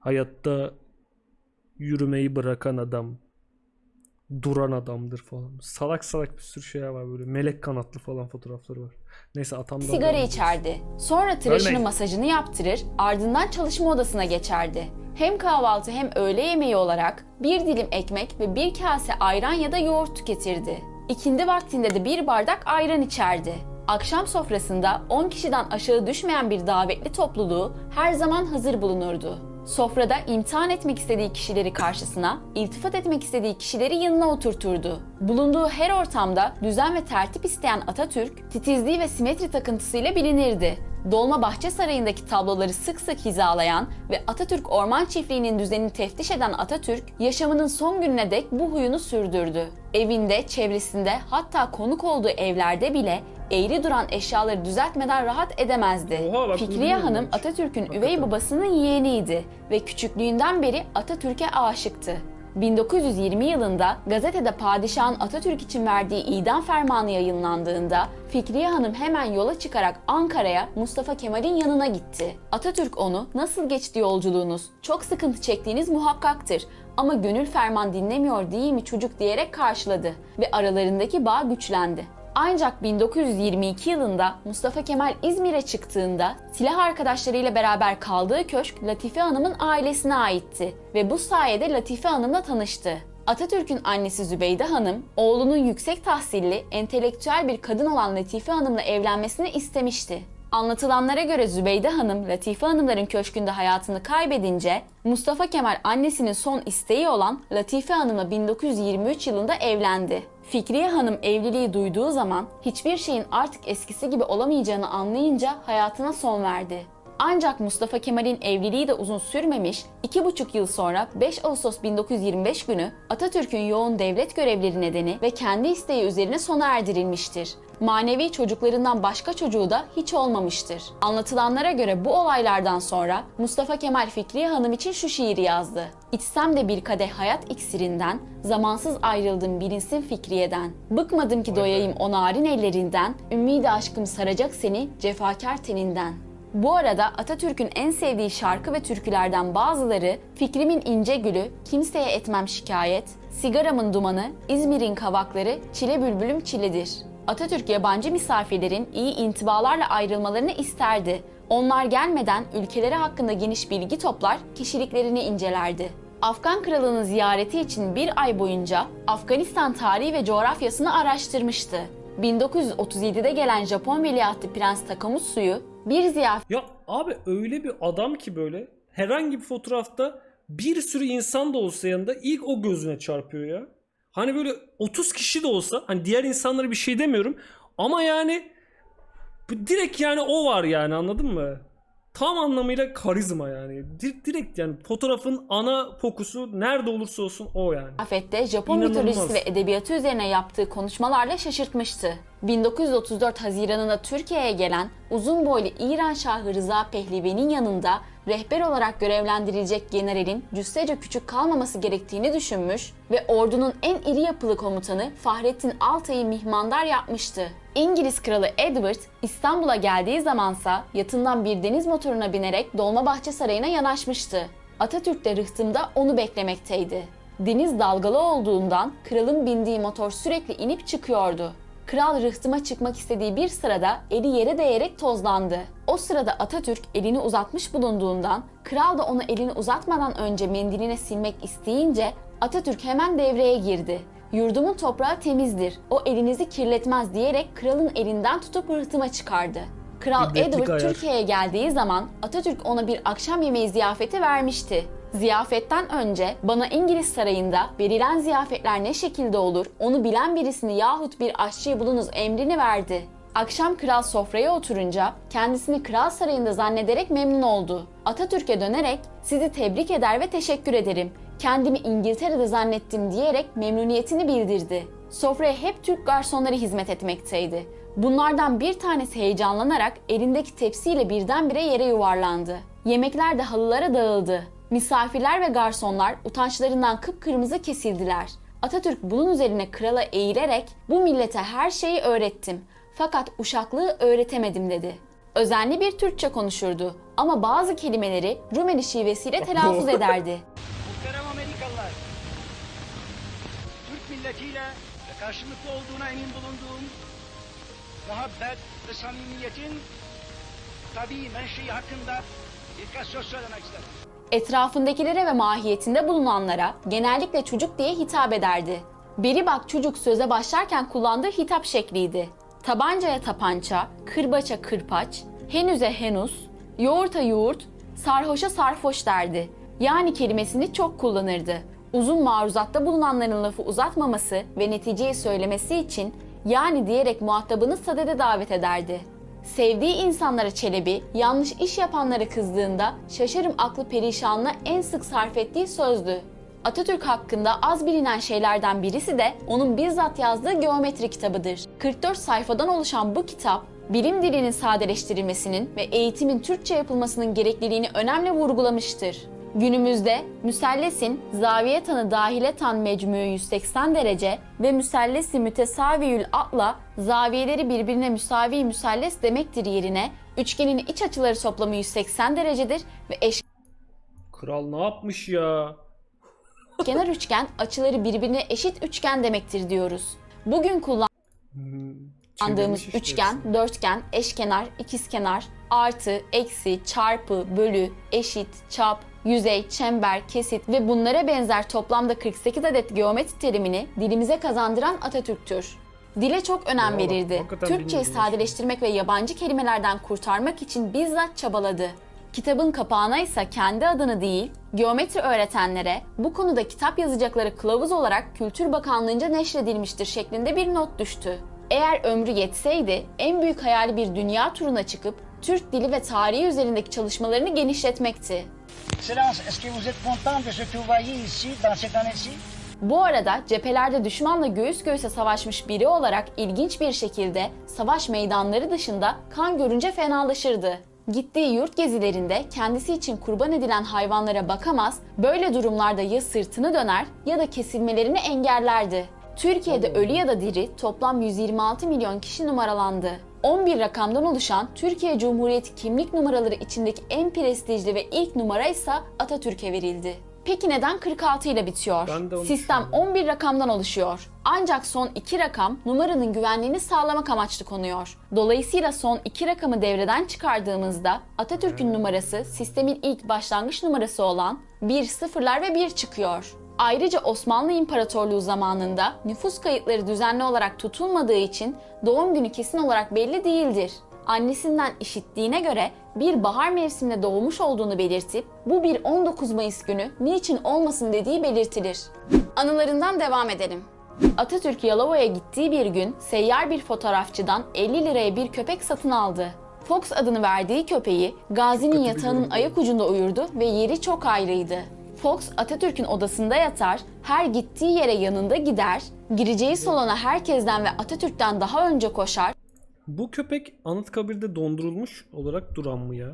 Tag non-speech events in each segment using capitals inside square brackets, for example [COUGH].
hayatta yürümeyi bırakan adam duran adamdır falan. Salak salak bir sürü şey var böyle. Melek kanatlı falan fotoğrafları var. Neyse atamdan sigara devam ediyoruz. içerdi. Sonra tıraşını Ölmeyin. masajını yaptırır, ardından çalışma odasına geçerdi. Hem kahvaltı hem öğle yemeği olarak bir dilim ekmek ve bir kase ayran ya da yoğurt tüketirdi. İkindi vaktinde de bir bardak ayran içerdi. Akşam sofrasında 10 kişiden aşağı düşmeyen bir davetli topluluğu her zaman hazır bulunurdu. Sofrada imtihan etmek istediği kişileri karşısına, iltifat etmek istediği kişileri yanına oturturdu. Bulunduğu her ortamda düzen ve tertip isteyen Atatürk, titizliği ve simetri takıntısıyla bilinirdi. Dolmabahçe Sarayı'ndaki tabloları sık sık hizalayan ve Atatürk Orman Çiftliği'nin düzenini teftiş eden Atatürk, yaşamının son gününe dek bu huyunu sürdürdü. Evinde, çevresinde hatta konuk olduğu evlerde bile eğri duran eşyaları düzeltmeden rahat edemezdi. Oha, bak Fikriye Hanım. Atatürk'ün üvey babasının yeğeniydi ve küçüklüğünden beri Atatürk'e aşıktı. 1920 yılında gazetede padişahın Atatürk için verdiği idam fermanı yayınlandığında Fikriye Hanım hemen yola çıkarak Ankara'ya Mustafa Kemal'in yanına gitti. Atatürk onu nasıl geçti yolculuğunuz, çok sıkıntı çektiğiniz muhakkaktır ama gönül ferman dinlemiyor değil mi çocuk diyerek karşıladı ve aralarındaki bağ güçlendi. Ancak 1922 yılında Mustafa Kemal İzmir'e çıktığında silah arkadaşlarıyla beraber kaldığı köşk Latife Hanım'ın ailesine aitti ve bu sayede Latife Hanım'la tanıştı. Atatürk'ün annesi Zübeyde Hanım, oğlunun yüksek tahsilli, entelektüel bir kadın olan Latife Hanım'la evlenmesini istemişti. Anlatılanlara göre Zübeyde Hanım, Latife Hanımların köşkünde hayatını kaybedince Mustafa Kemal annesinin son isteği olan Latife Hanım'la 1923 yılında evlendi. Fikriye Hanım evliliği duyduğu zaman hiçbir şeyin artık eskisi gibi olamayacağını anlayınca hayatına son verdi. Ancak Mustafa Kemal'in evliliği de uzun sürmemiş, iki buçuk yıl sonra 5 Ağustos 1925 günü Atatürk'ün yoğun devlet görevleri nedeni ve kendi isteği üzerine sona erdirilmiştir. Manevi çocuklarından başka çocuğu da hiç olmamıştır. Anlatılanlara göre bu olaylardan sonra Mustafa Kemal Fikriye Hanım için şu şiiri yazdı. İçsem de bir kadeh hayat iksirinden, zamansız ayrıldım bilinsin Fikriye'den. Bıkmadım ki doyayım o narin ellerinden, ümmidi aşkım saracak seni cefakar teninden. Bu arada Atatürk'ün en sevdiği şarkı ve türkülerden bazıları Fikrimin ince gülü, kimseye etmem şikayet, sigaramın dumanı, İzmir'in kavakları, çile bülbülüm çiledir. Atatürk yabancı misafirlerin iyi intibalarla ayrılmalarını isterdi. Onlar gelmeden ülkeleri hakkında geniş bilgi toplar, kişiliklerini incelerdi. Afgan kralının ziyareti için bir ay boyunca Afganistan tarihi ve coğrafyasını araştırmıştı. 1937'de gelen Japon veliahtı Prens Takamutsu'yu bir ziyafet Ya abi öyle bir adam ki böyle herhangi bir fotoğrafta bir sürü insan da olsa yanında ilk o gözüne çarpıyor ya. Hani böyle 30 kişi de olsa hani diğer insanlara bir şey demiyorum ama yani direkt yani o var yani anladın mı? Tam anlamıyla karizma yani. Di- direkt yani fotoğrafın ana fokusu nerede olursa olsun o yani. Afet'te Japon İnanılmaz. mitolojisi ve edebiyatı üzerine yaptığı konuşmalarla şaşırtmıştı. 1934 Haziran'ında Türkiye'ye gelen uzun boylu İran Şahı Rıza Pehlivi'nin yanında rehber olarak görevlendirilecek generalin cüssece küçük kalmaması gerektiğini düşünmüş ve ordunun en iri yapılı komutanı Fahrettin Altay'ı mihmandar yapmıştı. İngiliz kralı Edward İstanbul'a geldiği zamansa yatından bir deniz motoruna binerek Dolmabahçe Sarayı'na yanaşmıştı. Atatürk de rıhtımda onu beklemekteydi. Deniz dalgalı olduğundan kralın bindiği motor sürekli inip çıkıyordu. Kral rıhtıma çıkmak istediği bir sırada eli yere değerek tozlandı. O sırada Atatürk elini uzatmış bulunduğundan kral da onu elini uzatmadan önce mendiline silmek isteyince Atatürk hemen devreye girdi. Yurdumun toprağı temizdir, o elinizi kirletmez diyerek kralın elinden tutup rıhtıma çıkardı. Kral Edward. Türkiye'ye geldiği zaman Atatürk ona bir akşam yemeği ziyafeti vermişti. Ziyafetten önce bana İngiliz sarayında verilen ziyafetler ne şekilde olur onu bilen birisini yahut bir aşçıyı bulunuz emrini verdi. Akşam kral sofraya oturunca kendisini kral sarayında zannederek memnun oldu. Atatürk'e dönerek sizi tebrik eder ve teşekkür ederim. Kendimi İngiltere'de zannettim diyerek memnuniyetini bildirdi. Sofraya hep Türk garsonları hizmet etmekteydi. Bunlardan bir tanesi heyecanlanarak elindeki tepsiyle birdenbire yere yuvarlandı. Yemekler de halılara dağıldı. Misafirler ve garsonlar utançlarından kıpkırmızı kesildiler. Atatürk bunun üzerine krala eğilerek bu millete her şeyi öğrettim fakat uşaklığı öğretemedim dedi. Özenli bir Türkçe konuşurdu ama bazı kelimeleri Rumeli şivesiyle telaffuz ederdi. [LAUGHS] Muhterem Amerikalılar, Türk milletiyle ve karşılıklı olduğuna emin bulunduğum muhabbet ve samimiyetin tabii menşei hakkında birkaç söz söylemek isterim. Etrafındakilere ve mahiyetinde bulunanlara genellikle çocuk diye hitap ederdi. Beri bak çocuk söze başlarken kullandığı hitap şekliydi. Tabancaya tapança, kırbaça kırpaç, henüze henüz, yoğurta yoğurt, sarhoşa sarhoş derdi. Yani kelimesini çok kullanırdı. Uzun maruzatta bulunanların lafı uzatmaması ve neticeyi söylemesi için yani diyerek muhatabını sadede davet ederdi. Sevdiği insanlara Çelebi, yanlış iş yapanlara kızdığında şaşarım aklı perişanla en sık sarf ettiği sözdü. Atatürk hakkında az bilinen şeylerden birisi de onun bizzat yazdığı geometri kitabıdır. 44 sayfadan oluşan bu kitap, bilim dilinin sadeleştirilmesinin ve eğitimin Türkçe yapılmasının gerekliliğini önemli vurgulamıştır. Günümüzde müsellesin zaviye tanı dahile tan mecmû 180 derece ve müsellesi mütesaviyül atla zaviyeleri birbirine müsavi müselles demektir yerine üçgenin iç açıları toplamı 180 derecedir ve Kral ne yapmış ya? eşkenar üçgen açıları birbirine eşit üçgen demektir diyoruz. Bugün kullandığımız Hmm, Andığımız çevirmiş işte üçgen, hepsini. dörtgen, eşkenar, ikizkenar, artı, eksi, çarpı, bölü, eşit, çap, yüzey, çember, kesit ve bunlara benzer toplamda 48 adet geometri terimini dilimize kazandıran Atatürk'tür. Dile çok önem Bravo, verirdi. Türkçeyi bilmiyordum sadeleştirmek ve yabancı kelimelerden kurtarmak için bizzat çabaladı. Kitabın kapağına ise kendi adını değil, geometri öğretenlere bu konuda kitap yazacakları kılavuz olarak Kültür Bakanlığı'nca neşredilmiştir şeklinde bir not düştü. Eğer ömrü yetseydi en büyük hayali bir dünya turuna çıkıp Türk dili ve tarihi üzerindeki çalışmalarını genişletmekti. Bu arada cephelerde düşmanla göğüs göğüse savaşmış biri olarak ilginç bir şekilde savaş meydanları dışında kan görünce fenalaşırdı. Gittiği yurt gezilerinde kendisi için kurban edilen hayvanlara bakamaz, böyle durumlarda ya sırtını döner ya da kesilmelerini engellerdi. Türkiye'de ölü ya da diri toplam 126 milyon kişi numaralandı. 11 rakamdan oluşan Türkiye Cumhuriyeti kimlik numaraları içindeki en prestijli ve ilk numara ise Atatürk'e verildi. Peki neden 46 ile bitiyor? Sistem düşünüyorum. 11 rakamdan oluşuyor. Ancak son iki rakam numaranın güvenliğini sağlamak amaçlı konuyor. Dolayısıyla son iki rakamı devreden çıkardığımızda Atatürk'ün numarası sistemin ilk başlangıç numarası olan 1 sıfırlar ve 1 çıkıyor. Ayrıca Osmanlı İmparatorluğu zamanında nüfus kayıtları düzenli olarak tutulmadığı için doğum günü kesin olarak belli değildir. Annesinden işittiğine göre bir bahar mevsiminde doğmuş olduğunu belirtip bu bir 19 Mayıs günü niçin olmasın dediği belirtilir. Anılarından devam edelim. Atatürk Yalova'ya gittiği bir gün seyyar bir fotoğrafçıdan 50 liraya bir köpek satın aldı. Fox adını verdiği köpeği Gazi'nin yatağının ayak ucunda uyurdu ve yeri çok ayrıydı. Fox Atatürk'ün odasında yatar, her gittiği yere yanında gider, gireceği salona herkesten ve Atatürk'ten daha önce koşar, Bu köpek Anıtkabir'de dondurulmuş olarak duran mı ya?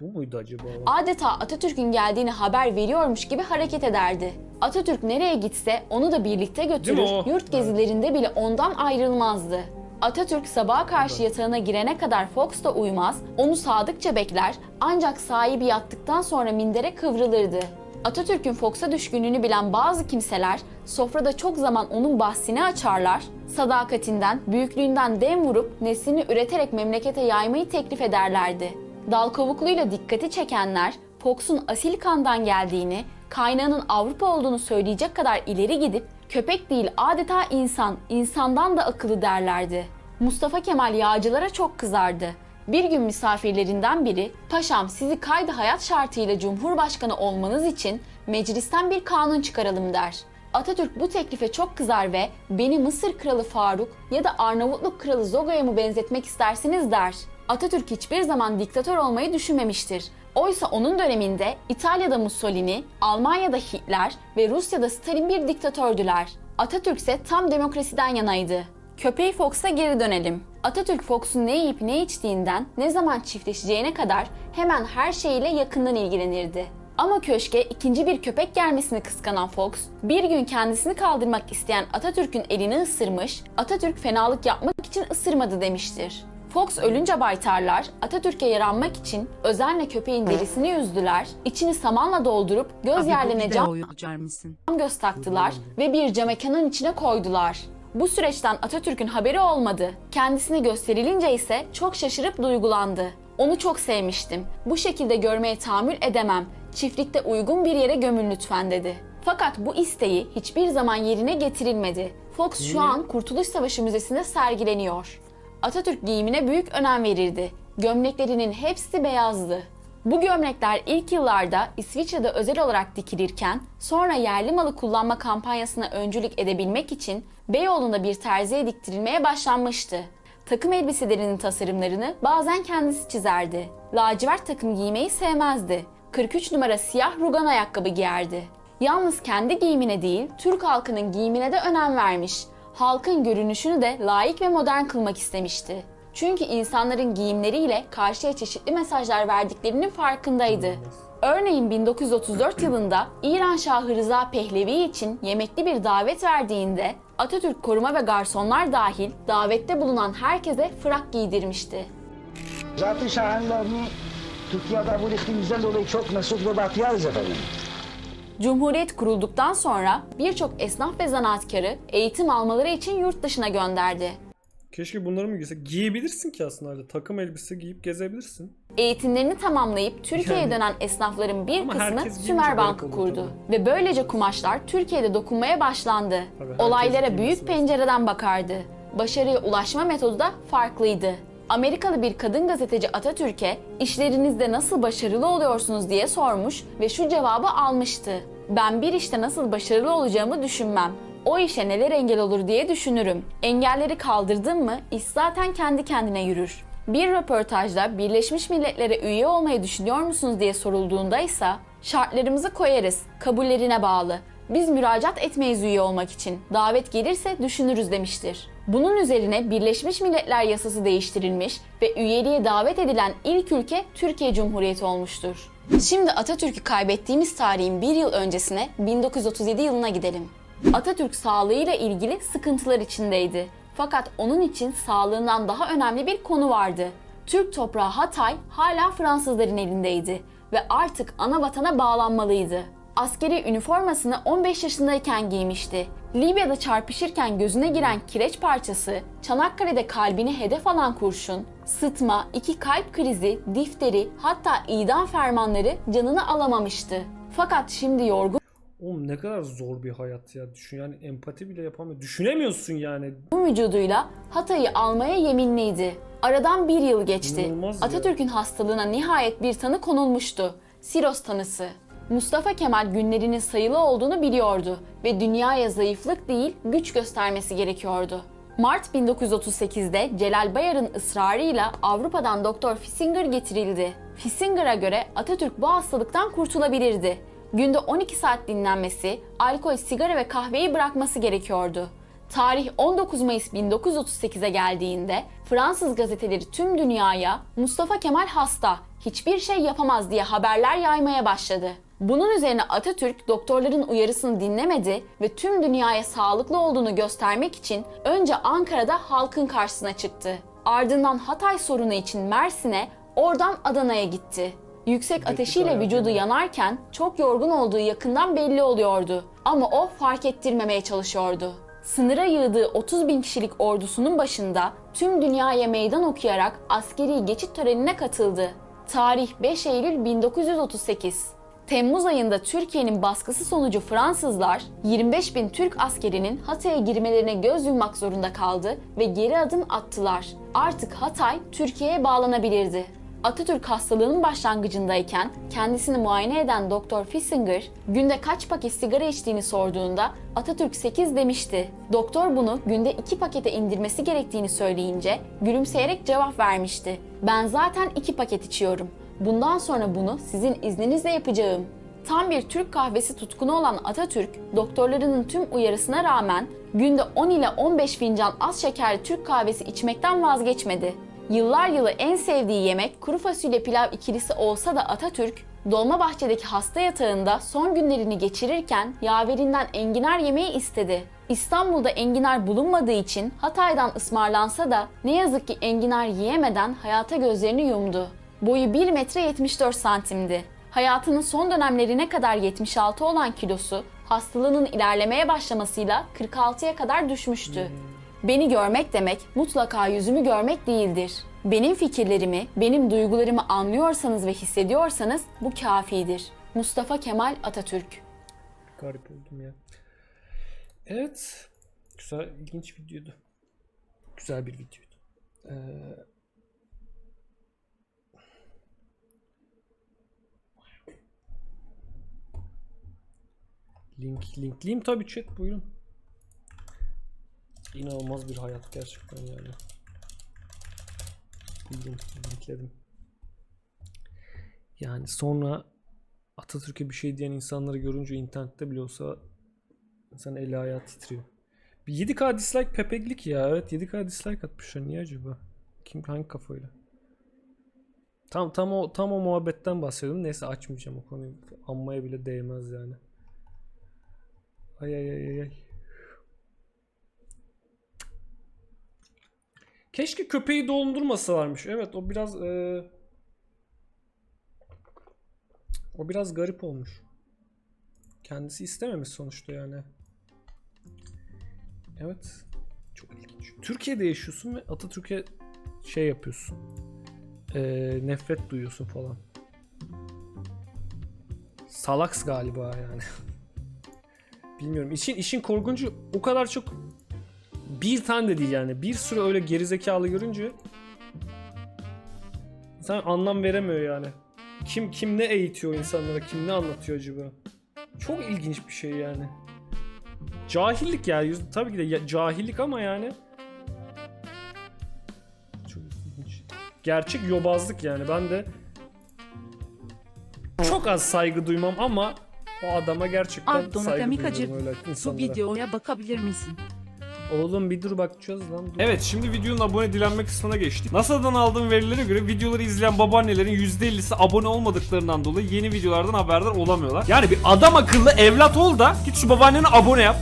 Bu muydu acaba? adeta Atatürk'ün geldiğini haber veriyormuş gibi hareket ederdi. Atatürk nereye gitse onu da birlikte götürür, o? yurt gezilerinde bile ondan ayrılmazdı. Atatürk sabaha karşı yatağına girene kadar Fox da uyumaz, onu sadıkça bekler ancak sahibi yattıktan sonra mindere kıvrılırdı. Atatürk'ün Fox'a düşkünlüğünü bilen bazı kimseler sofrada çok zaman onun bahsini açarlar, sadakatinden, büyüklüğünden dem vurup neslini üreterek memlekete yaymayı teklif ederlerdi. Dal kavukluyla dikkati çekenler Fox'un asil kandan geldiğini, kaynağının Avrupa olduğunu söyleyecek kadar ileri gidip köpek değil adeta insan, insandan da akıllı derlerdi. Mustafa Kemal yağcılara çok kızardı. Bir gün misafirlerinden biri, "Paşam sizi kaydı hayat şartıyla Cumhurbaşkanı olmanız için meclisten bir kanun çıkaralım." der. Atatürk bu teklife çok kızar ve beni Mısır Kralı Faruk ya da Arnavutluk Kralı Zogo'ya mı benzetmek istersiniz der. Atatürk hiçbir zaman diktatör olmayı düşünmemiştir. Oysa onun döneminde İtalya'da Mussolini, Almanya'da Hitler ve Rusya'da Stalin bir diktatördüler. Atatürk ise tam demokrasiden yanaydı. Köpeği Fox'a geri dönelim. Atatürk Fox'un ne yiyip ne içtiğinden, ne zaman çiftleşeceğine kadar hemen her şeyle yakından ilgilenirdi. Ama köşke ikinci bir köpek gelmesini kıskanan Fox, bir gün kendisini kaldırmak isteyen Atatürk'ün elini ısırmış, Atatürk fenalık yapmak için ısırmadı demiştir. Fox ölünce baytarlar Atatürk'e yaranmak için özenle köpeğin derisini yüzdüler, içini samanla doldurup göz yerlerine cam mısın? göz taktılar ve bir camekanın içine koydular. Bu süreçten Atatürk'ün haberi olmadı. Kendisine gösterilince ise çok şaşırıp duygulandı. Onu çok sevmiştim. Bu şekilde görmeye tahammül edemem. Çiftlikte uygun bir yere gömün lütfen dedi. Fakat bu isteği hiçbir zaman yerine getirilmedi. Fox şu an Kurtuluş Savaşı Müzesi'nde sergileniyor. Atatürk giyimine büyük önem verirdi. Gömleklerinin hepsi beyazdı. Bu gömlekler ilk yıllarda İsviçre'de özel olarak dikilirken sonra yerli malı kullanma kampanyasına öncülük edebilmek için Beyoğlu'nda bir terziye diktirilmeye başlanmıştı. Takım elbiselerinin tasarımlarını bazen kendisi çizerdi. Lacivert takım giymeyi sevmezdi. 43 numara siyah rugan ayakkabı giyerdi. Yalnız kendi giyimine değil, Türk halkının giyimine de önem vermiş. Halkın görünüşünü de layık ve modern kılmak istemişti. Çünkü insanların giyimleriyle karşıya çeşitli mesajlar verdiklerinin farkındaydı. Örneğin 1934 yılında İran Şahı Rıza Pehlevi için yemekli bir davet verdiğinde Atatürk koruma ve garsonlar dahil davette bulunan herkese frak giydirmişti. Zat-ı şahenlerini Türkiye'de kabul ettiğimizden dolayı çok mesut ve bahtiyarız efendim. Cumhuriyet kurulduktan sonra birçok esnaf ve zanaatkarı eğitim almaları için yurt dışına gönderdi. Keşke bunları mı giyse? Giyebilirsin ki aslında öyle. Takım elbise giyip gezebilirsin. Eğitimlerini tamamlayıp Türkiye'ye Yani- dönen esnafların bir Ama kısmı herkes giyince Sümer garip Bank'ı olur kurdu. Ve böylece kumaşlar Türkiye'de dokunmaya başlandı. Tabii, herkes Olaylara giymesi büyük lazım. pencereden bakardı. Başarıya ulaşma metodu da farklıydı. Amerikalı bir kadın gazeteci Atatürk'e işlerinizde nasıl başarılı oluyorsunuz diye sormuş ve şu cevabı almıştı. Ben bir işte nasıl başarılı olacağımı düşünmem. O işe neler engel olur diye düşünürüm. Engelleri kaldırdın mı iş zaten kendi kendine yürür. Bir röportajda Birleşmiş Milletler'e üye olmayı düşünüyor musunuz diye sorulduğunda ise şartlarımızı koyarız, kabullerine bağlı. Biz müracaat etmeyiz üye olmak için. Davet gelirse düşünürüz demiştir. Bunun üzerine Birleşmiş Milletler yasası değiştirilmiş ve üyeliğe davet edilen ilk ülke Türkiye Cumhuriyeti olmuştur. Şimdi Atatürk'ü kaybettiğimiz tarihin bir yıl öncesine 1937 yılına gidelim. Atatürk sağlığıyla ilgili sıkıntılar içindeydi. Fakat onun için sağlığından daha önemli bir konu vardı. Türk toprağı Hatay hala Fransızların elindeydi ve artık ana vatana bağlanmalıydı. Askeri üniformasını 15 yaşındayken giymişti. Libya'da çarpışırken gözüne giren kireç parçası, Çanakkale'de kalbini hedef alan kurşun, sıtma, iki kalp krizi, difteri hatta idam fermanları canını alamamıştı. Fakat şimdi yorgun Oğlum ne kadar zor bir hayat ya. Düşün yani empati bile yapamıyor. Düşünemiyorsun yani. vücuduyla Hatay'ı almaya yeminliydi. Aradan bir yıl geçti. İnanılmaz ya. Atatürk'ün hastalığına nihayet bir tanı konulmuştu. Siros tanısı. Mustafa Kemal günlerinin sayılı olduğunu biliyordu ve dünyaya zayıflık değil güç göstermesi gerekiyordu. Mart 1938'de Celal Bayar'ın ısrarıyla Avrupa'dan Doktor Fissinger getirildi. Fissinger'a göre Atatürk bu hastalıktan kurtulabilirdi. Günde 12 saat dinlenmesi, alkol, sigara ve kahveyi bırakması gerekiyordu. Tarih 19 Mayıs 1938'e geldiğinde Fransız gazeteleri tüm dünyaya Mustafa Kemal hasta, hiçbir şey yapamaz diye haberler yaymaya başladı. Bunun üzerine Atatürk doktorların uyarısını dinlemedi ve tüm dünyaya sağlıklı olduğunu göstermek için önce Ankara'da halkın karşısına çıktı. Ardından Hatay sorunu için Mersin'e, oradan Adana'ya gitti. Yüksek ateşiyle vücudu ya. yanarken çok yorgun olduğu yakından belli oluyordu. Ama o fark ettirmemeye çalışıyordu. Sınıra yığdığı 30 bin kişilik ordusunun başında tüm dünyaya meydan okuyarak askeri geçit törenine katıldı. Tarih 5 Eylül 1938. Temmuz ayında Türkiye'nin baskısı sonucu Fransızlar 25 bin Türk askerinin Hatay'a girmelerine göz yummak zorunda kaldı ve geri adım attılar. Artık Hatay Türkiye'ye bağlanabilirdi. Atatürk hastalığının başlangıcındayken kendisini muayene eden Doktor Fissinger günde kaç paket sigara içtiğini sorduğunda Atatürk 8 demişti. Doktor bunu günde 2 pakete indirmesi gerektiğini söyleyince gülümseyerek cevap vermişti. Ben zaten 2 paket içiyorum. Bundan sonra bunu sizin izninizle yapacağım. Tam bir Türk kahvesi tutkunu olan Atatürk, doktorlarının tüm uyarısına rağmen günde 10 ile 15 fincan az şekerli Türk kahvesi içmekten vazgeçmedi. Yıllar yılı en sevdiği yemek kuru fasulye pilav ikilisi olsa da Atatürk, Dolmabahçe'deki hasta yatağında son günlerini geçirirken yaverinden enginar yemeği istedi. İstanbul'da enginar bulunmadığı için Hatay'dan ısmarlansa da ne yazık ki enginar yiyemeden hayata gözlerini yumdu. Boyu 1 metre 74 santimdi. Hayatının son dönemlerine kadar 76 olan kilosu hastalığının ilerlemeye başlamasıyla 46'ya kadar düşmüştü. Beni görmek demek mutlaka yüzümü görmek değildir. Benim fikirlerimi, benim duygularımı anlıyorsanız ve hissediyorsanız bu kafidir. Mustafa Kemal Atatürk Garip oldum ya. Evet. Güzel, ilginç videoydu. Güzel bir videoydu. Ee, Link, linkleyeyim tabii chat buyurun. İnanılmaz bir hayat gerçekten yani. Buyurun linkledim. Yani sonra Atatürk'e bir şey diyen insanları görünce internette bile olsa insan eli ayağı titriyor. Bir 7K dislike pepeklik ya. Evet 7K dislike atmışlar. Niye acaba? Kim hangi kafayla? Tam tam o tam o muhabbetten bahsediyordum. Neyse açmayacağım o konuyu. Anmaya bile değmez yani. Ay ay ay ay Keşke köpeği dondurmasalarmış. Evet o biraz eee, o biraz garip olmuş. Kendisi istememiş sonuçta yani. Evet. Çok ilginç. Türkiye'de yaşıyorsun ve Atatürk'e şey yapıyorsun. Ee, nefret duyuyorsun falan. Salaks galiba yani. [LAUGHS] Bilmiyorum. İşin işin korkuncu o kadar çok bir tane de değil yani. Bir sürü öyle gerizekalı görünce insan anlam veremiyor yani. Kim kim ne eğitiyor insanlara, kim ne anlatıyor acaba? Çok ilginç bir şey yani. Cahillik ya. yüz- Tabii ki de cahillik ama yani. Çok ilginç. Gerçek yobazlık yani. Ben de çok az saygı duymam ama o adama gerçekten Abdullah saygı Kamikacı, duyuyorum öyle Bu insanlara. videoya bakabilir misin? Oğlum bir dur bakacağız lan. Dur. Evet şimdi videonun abone dilenme kısmına geçtik. NASA'dan aldığım verilere göre videoları izleyen babaannelerin %50'si abone olmadıklarından dolayı yeni videolardan haberdar olamıyorlar. Yani bir adam akıllı evlat ol da git şu babaannene abone yap.